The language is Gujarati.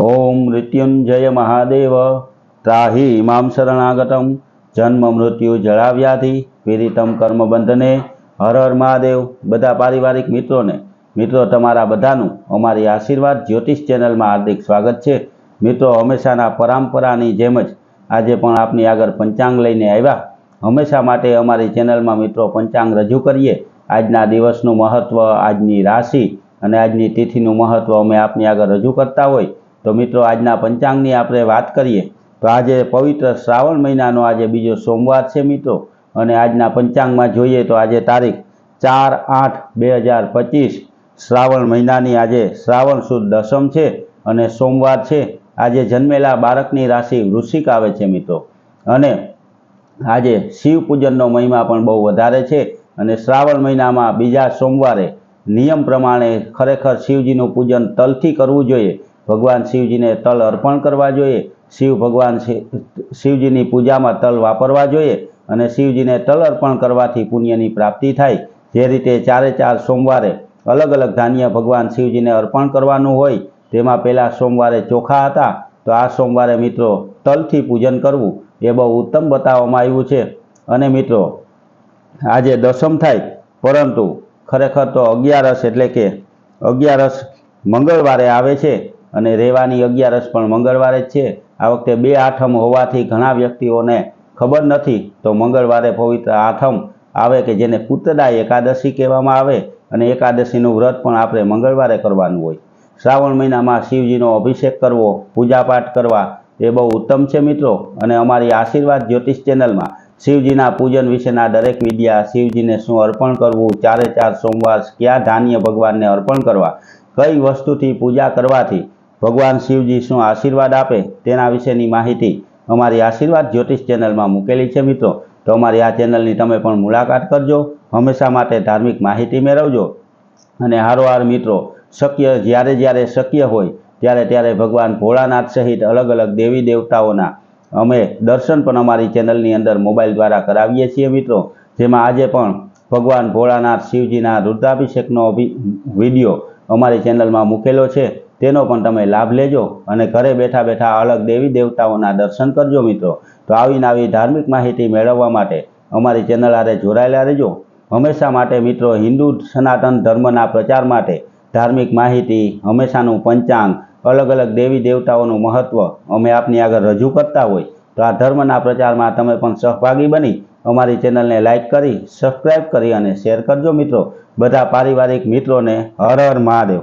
ઓમ મૃત્યુંજય મહાદેવ ત્રાહી ઇમામ શરણાગતમ જન્મ મૃત્યુ જળાવ્યાથી પીડિતમ કર્મબંધને હર હર મહાદેવ બધા પારિવારિક મિત્રોને, મિત્રો તમારા બધાનું અમારી આશીર્વાદ જ્યોતિષ ચેનલમાં હાર્દિક સ્વાગત છે. મિત્રો, હંમેશાના પરંપરાની જેમ જ આજે પણ આપની આગળ પંચાંગ લઈને આવ્યા. હંમેશા માટે અમારી ચેનલમાં મિત્રો પંચાંગ રજૂ કરીએ. આજના દિવસનું મહત્ત્વ આજની રાશિ અને આજની તિથિનું મહત્ત્વ અમે આપની આગળ રજૂ કરતા હોય. તો મિત્રો, આજના પંચાંગની આપણે વાત કરીએ તો આજે પવિત્ર શ્રાવણ મહિનાનો આજે બીજો સોમવાર છે મિત્રો. અને આજના પંચાંગમાં જોઈએ તો આજે તારીખ ચાર આઠ બે હજાર પચીસ. શ્રાવણ મહિનાની આજે શ્રાવણ સુદ દસમ છે અને સોમવાર છે. આજે જન્મેલા બાળકની રાશિ વૃશ્ચિક આવે છે મિત્રો. અને આજે શિવ પૂજનનો મહિમા પણ બહુ વધારે છે અને શ્રાવણ મહિનામાં બીજા સોમવારે નિયમ પ્રમાણે ખરેખર શિવજીનું પૂજન તલથી કરવું જોઈએ. ભગવાન શિવજીને તલ અર્પણ કરવા જોઈએ. શિવ ભગવાન શિવજીની પૂજામાં તલ વાપરવા જોઈએ અને શિવજીને તલ અર્પણ કરવાથી પુણ્યની પ્રાપ્તિ થાય. જે રીતે ચારે ચાર સોમવારે અલગ અલગ ધાન્ય ભગવાન શિવજીને અર્પણ કરવાનું હોય, તેમાં પહેલાં સોમવારે ચોખા હતા. તો આ સોમવારે મિત્રો તલથી પૂજન કરવું એ બહુ ઉત્તમ બતાવવામાં આવ્યું છે. અને મિત્રો, આજે દસમ થાય, પરંતુ ખરેખર તો અગિયારસ એટલે કે અગિયારસ મંગળવારે આવે છે. અને રહેવાની અગિયારસ પણ મંગળવારે જ છે. આ વખતે બે આઠમ હોવાથી ઘણા વ્યક્તિઓને ખબર નથી. તો મંગળવારે પવિત્ર આઠમ આવે કે જેને પુત્રદા એકાદશી કહેવામાં આવે અને એકાદશીનું વ્રત પણ આપણે મંગળવારે કરવાનું હોય. શ્રાવણ મહિનામાં શિવજીનો અભિષેક કરવો, પૂજાપાઠ કરવા એ બહુ ઉત્તમ છે મિત્રો. અને અમારી આશીર્વાદ જ્યોતિષ ચેનલમાં શિવજીના પૂજન વિશેના દરેક વિદ્યા શિવજીને શું અર્પણ કરવું, ચારે ચાર સોમવાર કયા ધાન્ય ભગવાનને અર્પણ કરવા, કઈ વસ્તુથી પૂજા કરવાથી ભગવાન શિવજી શું આશીર્વાદ આપે તેના વિશેની માહિતી અમારી આશીર્વાદ જ્યોતિષ ચેનલમાં મૂકેલી છે મિત્રો. તો અમારી આ ચેનલની તમે પણ મુલાકાત કરજો. હંમેશા માટે ધાર્મિક માહિતી મેળવજો. અને હારોહાર મિત્રો, શક્ય જ્યારે જ્યારે શક્ય હોય, ત્યારે ત્યારે ભગવાન ભોળાનાથ સહિત અલગ અલગ દેવી દેવતાઓના અમે દર્શન પણ અમારી ચેનલની અંદર મોબાઈલ દ્વારા કરાવીએ છીએ મિત્રો. જેમાં આજે પણ ભગવાન ભોળાનાથ શિવજીના રુદ્રાભિષેકનો વીડિયો અમારી ચેનલમાં મૂકેલો છે. તેનો પણ તમે લાભ લેજો અને ઘરે બેઠા બેઠા અલગ દેવી દેવતાઓના દર્શન કરજો મિત્રો. તો આવીને આવી ધાર્મિક માહિતી મેળવવા માટે અમારી ચેનલ આરે જોડાયેલા રહેજો. હંમેશા માટે મિત્રો હિન્દુ સનાતન ધર્મના પ્રચાર માટે ધાર્મિક માહિતી હંમેશાનું પંચાંગ, અલગ અલગ દેવી દેવતાઓનું મહત્ત્વ અમે આપની આગળ રજૂ કરતા હોય. તો આ ધર્મના પ્રચારમાં તમે પણ સહભાગી બની અમારી ચેનલને લાઇક કરી સબસ્ક્રાઈબ કરી અને શેર કરજો મિત્રો. બધા પારિવારિક મિત્રોને હર હર મહાદેવ.